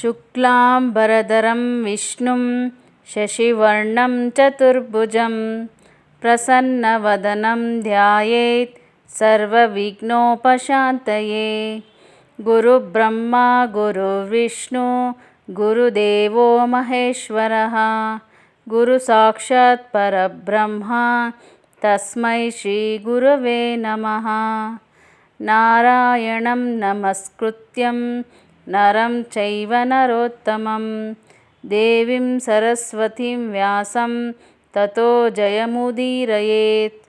शुक्लाम्बरधरं विष्णुं शशिवर्णं चतुर्भुजं प्रसन्नवदनं ध्यायेत् सर्वविघ्नोपशान्तये। गुरुब्रह्मा गुरुर्विष्णु गुरुदेवो महेश्वरः गुरुसाक्षात् परब्रह्म तस्मै श्रीगुरवे नमः। नारायणं नमस्कृत्यं नरं चैव नरोत्तमं देवीं सरस्वतीं व्यासं ततो जयमुदीरयेत्।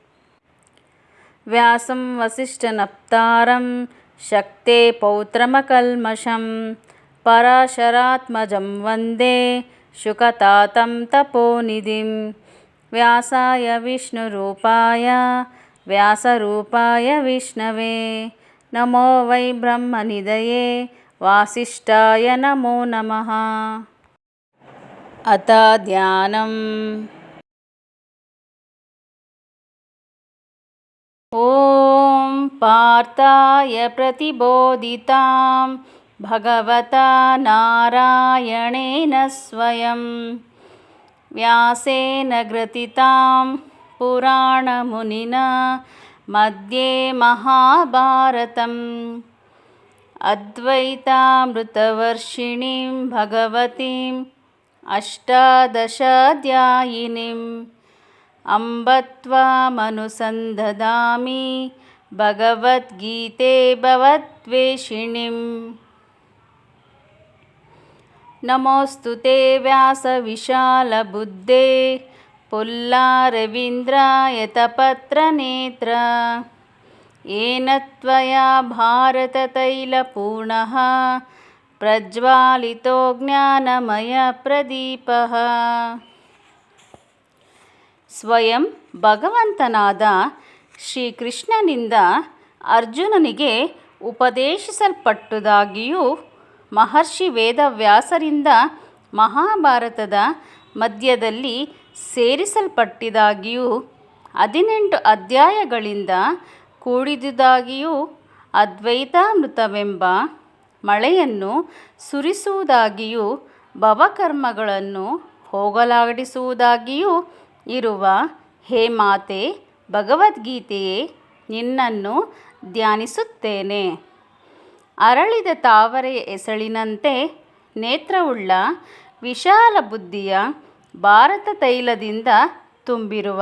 व्यासं वसिष्ठनप्तारं शक्ते पौत्रमकल्मषं पराशरात्मजं वन्दे शुकतातं तपोनिधिं। व्यासाय विष्णुरूपाय व्यासरूपाय विष्णवे। नमो वै ब्रह्मनिधये वासिष्ठाय नमो नमः। अथ ध्यानम्। ॐ पार्थाय प्रतिबोधितां भगवता नारायणेन स्वयं। व्यासेन ग्रथितां पुराणमुनिना मध्ये महाभारतम् अद्वैतामृतवर्षिणीं भगवतीम् अष्टादशाध्यायिनीम् अम्ब त्वामनुसन्दधामि भगवद्गीते भवद्वेषिणीम् नमोऽस्तु ते व्यासविशालबुद्धे पुल्लारविन्द्रायतपत्रनेत्र येन त्वया भारततैलपूर्णः प्रज्वालितो ज्ञानमयप्रदीपः ಸ್ವಯಂ ಭಗವಂತನಾದ ಶ್ರೀಕೃಷ್ಣನಿಂದ ಅರ್ಜುನನಿಗೆ ಉಪದೇಶಿಸಲ್ಪಟ್ಟುದಾಗಿಯೂ ಮಹರ್ಷಿ ವೇದವ್ಯಾಸರಿಂದ ಮಹಾಭಾರತದ ಮಧ್ಯದಲ್ಲಿ ಸೇರಿಸಲ್ಪಟ್ಟಿದಾಗಿಯೂ ಹದಿನೆಂಟು ಅಧ್ಯಾಯಗಳಿಂದ ಕೂಡಿದುದಾಗಿಯೂ ಅದ್ವೈತಾಮೃತವೆಂಬ ಮಳೆಯನ್ನು ಸುರಿಸುವುದಾಗಿಯೂ ಭವಕರ್ಮಗಳನ್ನು ಹೋಗಲಾಡಿಸುವುದಾಗಿಯೂ ಇರುವ ಹೇ ಮಾತೆ, ಭಗವದ್ಗೀತೆಯೇ, ನಿನ್ನನ್ನು ಧ್ಯಾನಿಸುತ್ತೇನೆ. ಅರಳಿದ ತಾವರೆಯ ಎಸಳಿನಂತೆ ನೇತ್ರವುಳ್ಳ ವಿಶಾಲ ಬುದ್ಧಿಯ ಭಾರತ ತೈಲದಿಂದ ತುಂಬಿರುವ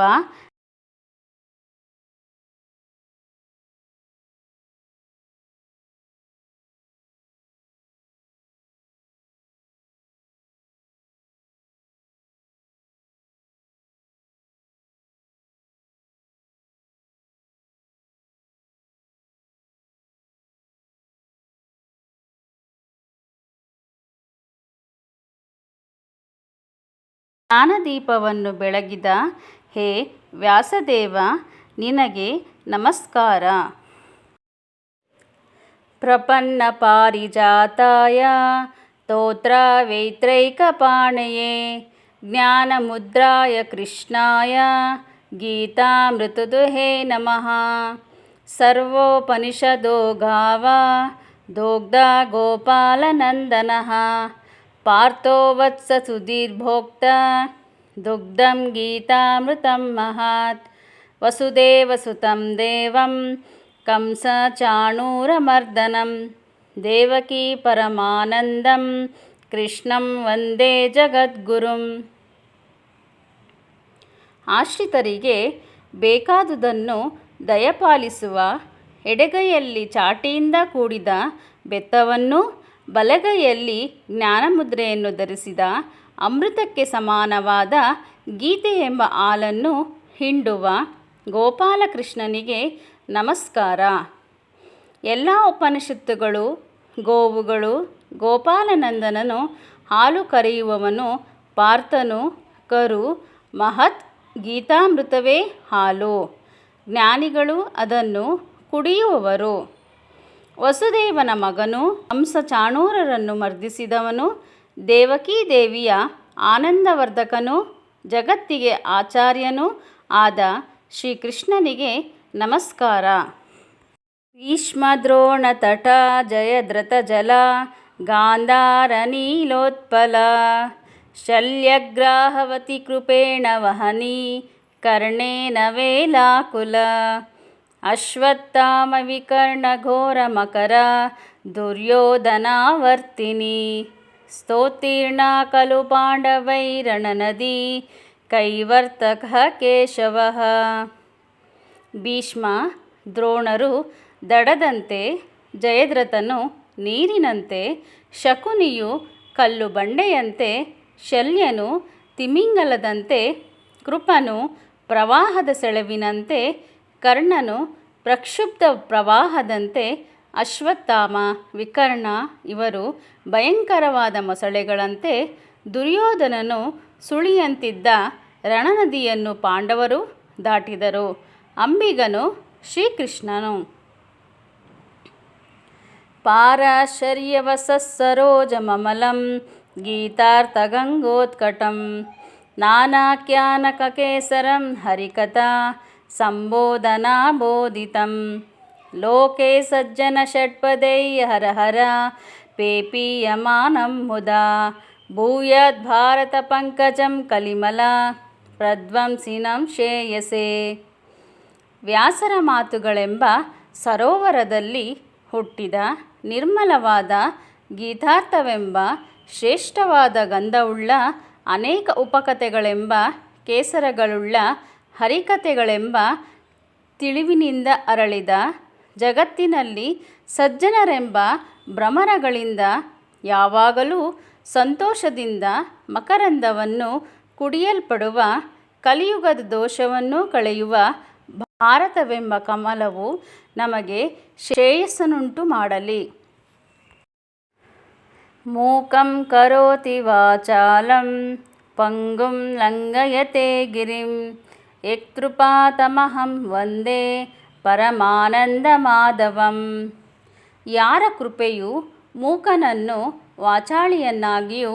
ಜ್ಞಾನದೀಪವನ್ನು ಬೆಳಗಿದ, ಹೇ ವ್ಯಾಸದೇವ, ನಿನಗೆ ನಮಸ್ಕಾರ. ಪ್ರಪನ್ನ ಪಾರಿಜಾತಾಯ, ಸ್ತೋತ್ರವೇತ್ರೈಕಪಾಣಯೇ, ಜ್ಞಾನಮುದ್ರಾಯ ಕೃಷ್ಣಾಯ ಗೀತಾಮೃತದುಹೇ ನಮಃ. ಸರ್ವೋಪನಿಷದೋ ಗಾವ, ದೋಗ್ಧ ಗೋಪಾಲನಂದನಃ. ಪಾರ್ಥೋ ವತ್ಸ ಸುಧೀರ್ಭೋಕ್ತ ದುಗ್ಧಂ ಗೀತಾಮೃತಂ ಮಹಾತ್. ವಸುದೇವಸುತಂ ದೇವಂ ಕಂಸಚಾಣೂರಮರ್ದನಂ ದೇವಕೀ ಪರಮಾನಂದಂ, ಕೃಷ್ಣಂ ವಂದೇ ಜಗದ್ಗುರುಂ. ಆಶ್ರಿತರಿಗೆ ಬೇಕಾದುದನ್ನು ದಯಪಾಲಿಸುವ ಎಡಗೈಯಲ್ಲಿ ಚಾಟಿಯಿಂದ ಕೂಡಿದ ಬೆತ್ತವನ್ನು ಬಲಗೈಯಲ್ಲಿ ಜ್ಞಾನಮುದ್ರೆಯನ್ನು ಧರಿಸಿದ ಅಮೃತಕ್ಕೆ ಸಮಾನವಾದ ಗೀತೆ ಎಂಬ ಹಾಲನ್ನು ಹಿಂಡುವ ಗೋಪಾಲಕೃಷ್ಣನಿಗೆ ನಮಸ್ಕಾರ. ಎಲ್ಲ ಉಪನಿಷತ್ತುಗಳು, ಗೋವುಗಳು, ಗೋಪಾಲನಂದನನು ಹಾಲು ಕರೆಯುವವನು ಪಾರ್ಥನು, ಕರು, ಮಹತ್, ಗೀತಾಮೃತವೇ ಹಾಲು. ಜ್ಞಾನಿಗಳು ಅದನ್ನು ಕುಡಿಯುವವರು. ವಸುದೇವನ ಮಗನು ಹಂಸ ಚಾಣೂರರನ್ನು ಮರ್ದಿಸಿದವನು, ದೇವಕೀ ದೇವಿಯ ಆನಂದವರ್ಧಕನು, ಜಗತ್ತಿಗೆ ಆಚಾರ್ಯನು ಆದ ಶ್ರೀಕೃಷ್ಣನಿಗೆ ನಮಸ್ಕಾರ. ಭೀಷ್ಮದ್ರೋಣ ತಟ ಜಯದ್ರತ ಜಲ ಗಾಂಧಾರ ನೀಲೋತ್ಪಲ ಶಲ್ಯಗ್ರಾಹವತಿ ಕೃಪೇಣ ವಹನಿ, ಕರ್ಣೇನ ವೇಲಾಕುಲ. अश्वत्थामविकर्णघोरमकर दुर्योधनावर्तिनी स्तोत्तीर्णा खलु पाण्डवैरणनदी कैवर्तकः ಕೇಶವಃ ಭೀಷ್ಮ ದ್ರೋಣರು ದಡದಂತೆ ಜಯದ್ರಥನು ನೀರಿನಂತೆ ಶಕುನಿಯು ಕಲ್ಲು ಬಂಡೆಯಂತೆ ಶಲ್ಯನು ತಿಮಿಂಗಲದಂತೆ ಕೃಪನು ಪ್ರವಾಹದ ಸೆಳವಿನಂತೆ ಕರ್ಣನು ಪ್ರಕ್ಷುಬ್ಧ ಪ್ರವಾಹದಂತೆ ಅಶ್ವತ್ಥಾಮ, ವಿಕರ್ಣ ಇವರು ಭಯಂಕರವಾದ ಮೊಸಳೆಗಳಂತೆ ದುರ್ಯೋಧನನು ಸುಳಿಯಂತಿದ್ದ ರಣನದಿಯನ್ನು ಪಾಂಡವರು ದಾಟಿದರು. ಅಂಬಿಗನು ಶ್ರೀಕೃಷ್ಣನು. ಪಾರಾಶರ್ಯವಸರೋಜಮಮಲಂ ಗೀತಾರ್ಥಗಂಗೋತ್ಕಟಂ, ನಾನಾಖ್ಯಾನಕಕೇಸರಂ ಹರಿಕಥಾ ಸಜ್ಜನ ಷಟ್ಪದೈ ಹರ ಹರ ಪೇಪೀಯಮಾನಂ ಮುದಾ. ಪಂಕಜಂ ಕಲಿಮಲ, ಪ್ರಧ್ವಂಸಿನಂ ಶೇಯಸೆ ವ್ಯಾಸರ ಮಾತುಗಳೆಂಬ ಸರೋವರದಲ್ಲಿ ಹುಟ್ಟಿದ ನಿರ್ಮಲವಾದ ಗೀತಾರ್ಥವೆಂಬ ಶ್ರೇಷ್ಠವಾದ ಗಂಧವುಳ್ಳ ಅನೇಕ ಉಪಕಥೆಗಳೆಂಬ ಕೇಸರಗಳುಳ್ಳ ಹರಿಕಥೆಗಳೆಂಬ ತಿಳಿವಿನಿಂದ ಅರಳಿದ ಜಗತ್ತಿನಲ್ಲಿ ಸಜ್ಜನರೆಂಬ ಭ್ರಮರಗಳಿಂದ ಯಾವಾಗಲೂ ಸಂತೋಷದಿಂದ ಮಕರಂದವನ್ನು ಕುಡಿಯಲ್ಪಡುವ ಕಲಿಯುಗದ ದೋಷವನ್ನು ಕಳೆಯುವ ಭಾರತವೆಂಬ ಕಮಲವು ನಮಗೆ ಶ್ರೇಯಸ್ಸನ್ನುಂಟು ಮಾಡಲಿ. ಮೂಕಂ ಕರೋತಿ ವಾಚಾಲಂ ಪಂಗುಂ ಲಂಗಯತೆ ಗಿರಿಂ ಯತ್ಕೃಪಾತಮಹಂ ವಂದೇ ಪರಮಾನಂದ ಮಾಧವಂ ಯಾರ ಕೃಪೆಯು ಮೂಕನನ್ನು, ವಾಚಾಳಿಯನ್ನಾಗಿಯೂ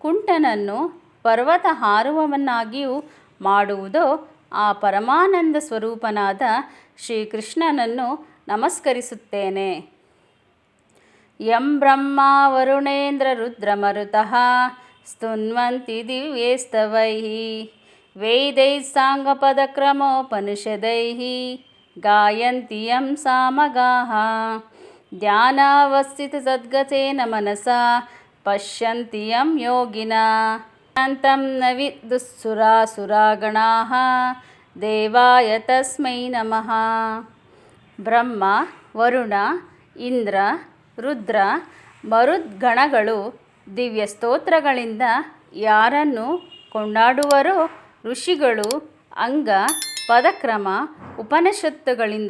ಕುಂಟನನ್ನು ಪರ್ವತ ಹಾರುವವನ್ನಾಗಿಯೂ ಮಾಡುವುದೋ ಆ ಪರಮಾನಂದ ಸ್ವರೂಪನಾದ ಶ್ರೀಕೃಷ್ಣನನ್ನು ನಮಸ್ಕರಿಸುತ್ತೇನೆ. ಯಂ ಬ್ರಹ್ಮ ವರುಣೇಂದ್ರ ರುದ್ರಮರುತಃ, ಸ್ತುನ್ವಂತಿ ದಿವ್ಯೈಸ್ತವೈಃ. ವೇದೈಃ ಸಾಂಗಪದಕ್ರಮೋಪನಿಷದೈ ಗಾಯಂತಿ ಯಂ ಸಾಮಗಾಹ ಧ್ಯಾನಾವಸ್ಥಿತ ಸದ್ಗತೇನ ಮನಸ ಪಶ್ಯಂತಿ ಯಂ ಯೋಗಿನ ಅಂತಂ ನ ವಿದ್ಯುಸುರಾಸುರಾಗಣಾ ದೇವಾಯ ತಸ್ಮೈ ನಮಃ ಬ್ರಹ್ಮ ವರುಣ ಇಂದ್ರ ರುದ್ರ ಮರುದ್ಗಣಗಳು ದಿವ್ಯ ಸ್ತೋತ್ರಗಳಿಂದ ಯಾರನ್ನು ಕೊಂಡಾಡುವರೋ ಋಷಿಗಳು ಅಂಗ ಪದಕ್ರಮ ಉಪನಿಷತ್ತುಗಳಿಂದ